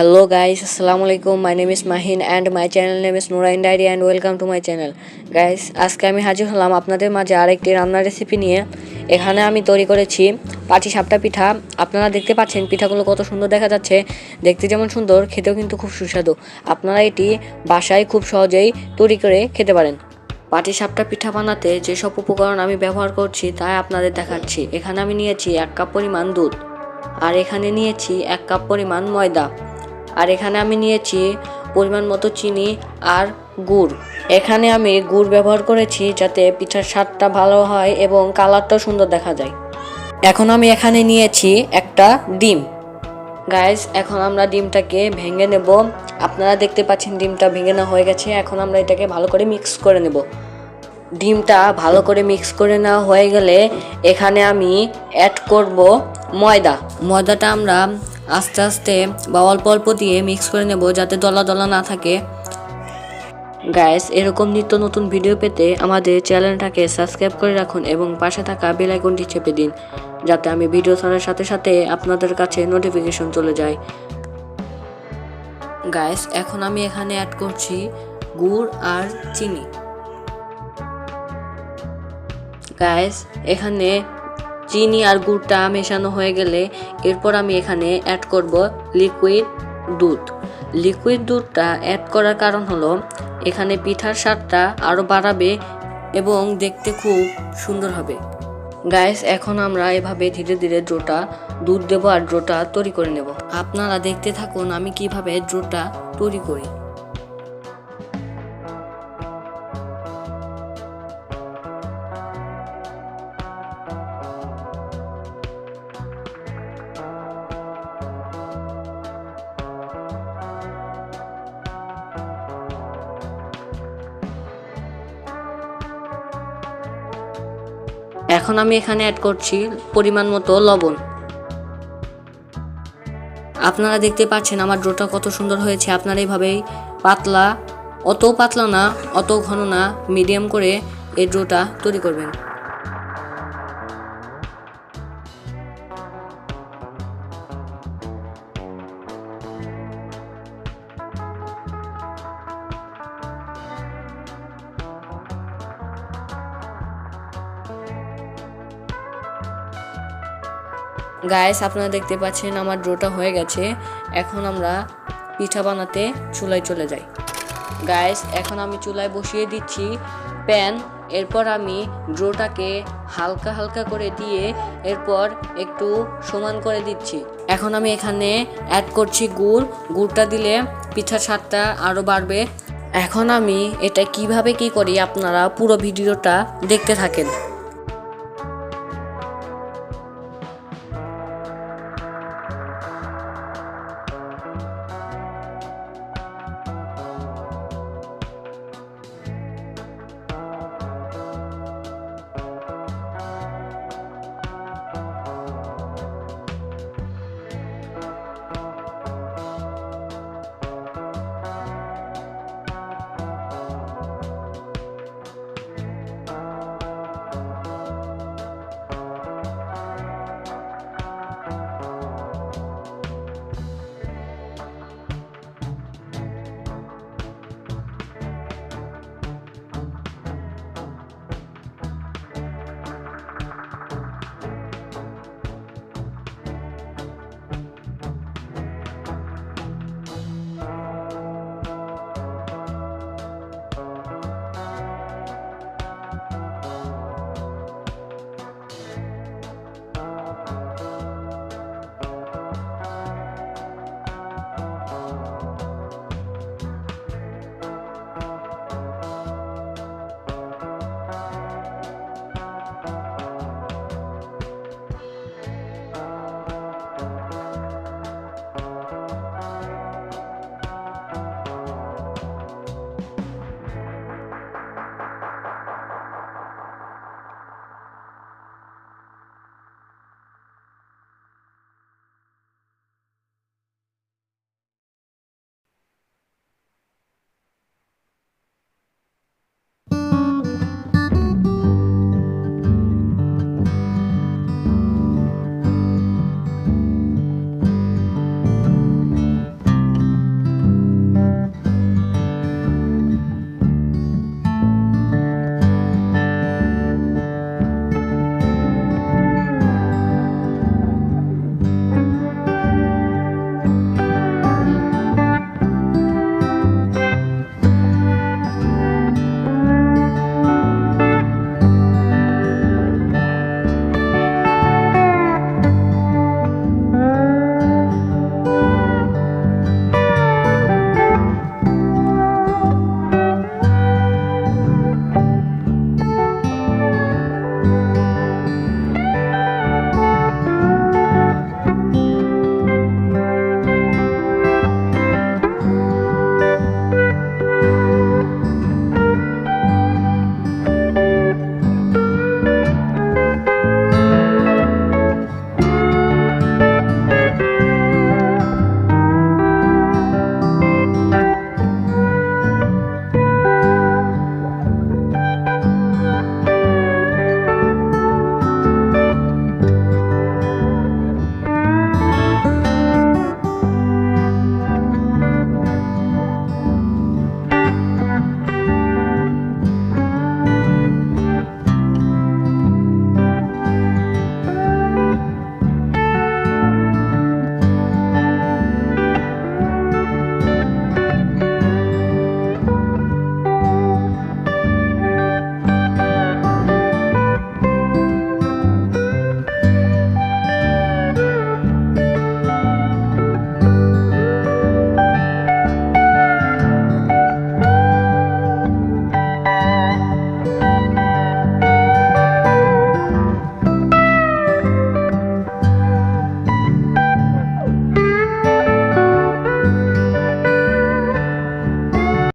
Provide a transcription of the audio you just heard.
Hello guys, Assalamu alaikum. My name is Mahin and my channel name is Nurain Diary and welcome to my channel. Guys, আজকে আমি হাজির হলাম আপনাদের মাঝে আরেকটি রান্নার রেসিপি নিয়ে। এখানে আমি তৈরি করেছি পাটি সাপটা পিঠা। আপনারা দেখতে পাচ্ছেন পিঠাগুলো কত সুন্দর দেখা যাচ্ছে। দেখতে যেমন সুন্দর খেতেও কিন্তু খুব সুস্বাদু। আপনারা এটি বাসায় খুব সহজেই তৈরি করে খেতে পারেন। পাটি সাপটা পিঠা বানাতে যেসব উপকরণ আমি ব্যবহার করছি তাই আপনাদের দেখাচ্ছি। এখানে আমি নিয়েছি এক কাপ পরিমাণ দুধ। আর এখানে নিয়েছি এক কাপ পরিমাণ ময়দা। আর এখানে আমি নিয়েছি পরিমাণ মতো চিনি আর গুড়। এখানে আমি গুড় ব্যবহার করেছি যাতে পিঠার স্বাদটা ভালো হয় এবং কালারটাও সুন্দর দেখা যায়। এখন আমি এখানে নিয়েছি একটা ডিম। গাইস এখন আমরা ডিমটাকে ভেঙে নেব। আপনারা দেখতে পাচ্ছেন ডিমটা ভেঙে নেওয়া হয়ে গেছে। এখন আমরা এটাকে ভালো করে মিক্স করে নেব। ডিমটা ভালো করে মিক্স করে নেওয়া হয়ে গেলে এখানে আমি অ্যাড করব ময়দা। ময়দাটা আমরা আস্তে আস্তে বা অল্প অল্প দিয়ে মিক্স করে নেব যাতে দলা দলা না থাকে। গাইস এরকম নিত্য নতুন ভিডিও পেতে আমাদের চ্যানেলটাকে সাবস্ক্রাইব করে রাখুন এবং পাশে থাকা বেল আইকনটি চেপে দিন, যাতে আমি ভিডিও ছাড়ার সাথে সাথে আপনাদের কাছে নোটিফিকেশন চলে যায়। গাইস এখন আমি এখানে অ্যাড করছি গুড় আর চিনি। গাইস এখানে চিনি আর গুড়টা মেশানো হয়ে গেলে এরপর আমি এখানে অ্যাড করব লিকুইড দুধ। লিকুইড দুধটা অ্যাড করার কারণ হলো, এখানে পিঠার স্বাদটা আরও বাড়াবে এবং দেখতে খুব সুন্দর হবে। গাইস এখন আমরা এভাবে ধীরে ধীরে ড্রোটা দুধ দেবো আর ড্রোটা তৈরি করে নেব। আপনারা দেখতে থাকুন আমি কীভাবে ড্রোটা তৈরি করি। এখন আমি এখানে অ্যাড করছি পরিমাণ মতো লবণ। আপনারা দেখতে পাচ্ছেন আমার ড্রোটা কত সুন্দর হয়েছে। আপনারা এইভাবেই পাতলা, অত পাতলা না, অত ঘন না মিডিয়াম করে এই ড্রোটা তৈরি করবেন। গায়েস আপনারা দেখতে পাচ্ছেন আমার ড্রোটা হয়ে গেছে। এখন আমরা পিঠা বানাতে চুলায় চলে যাই। গায়েস এখন আমি চুলায় বসিয়ে দিচ্ছি প্যান। এরপর আমি ড্রোটাকে হালকা হালকা করে দিয়ে এরপর একটু সমান করে দিচ্ছি। এখন আমি এখানে অ্যাড করছি গুড়। গুড়টা দিলে পিঠার স্বাদটা আরও বাড়বে। এখন আমি এটা কীভাবে কি করি আপনারা পুরো ভিডিওটা দেখতে থাকেন।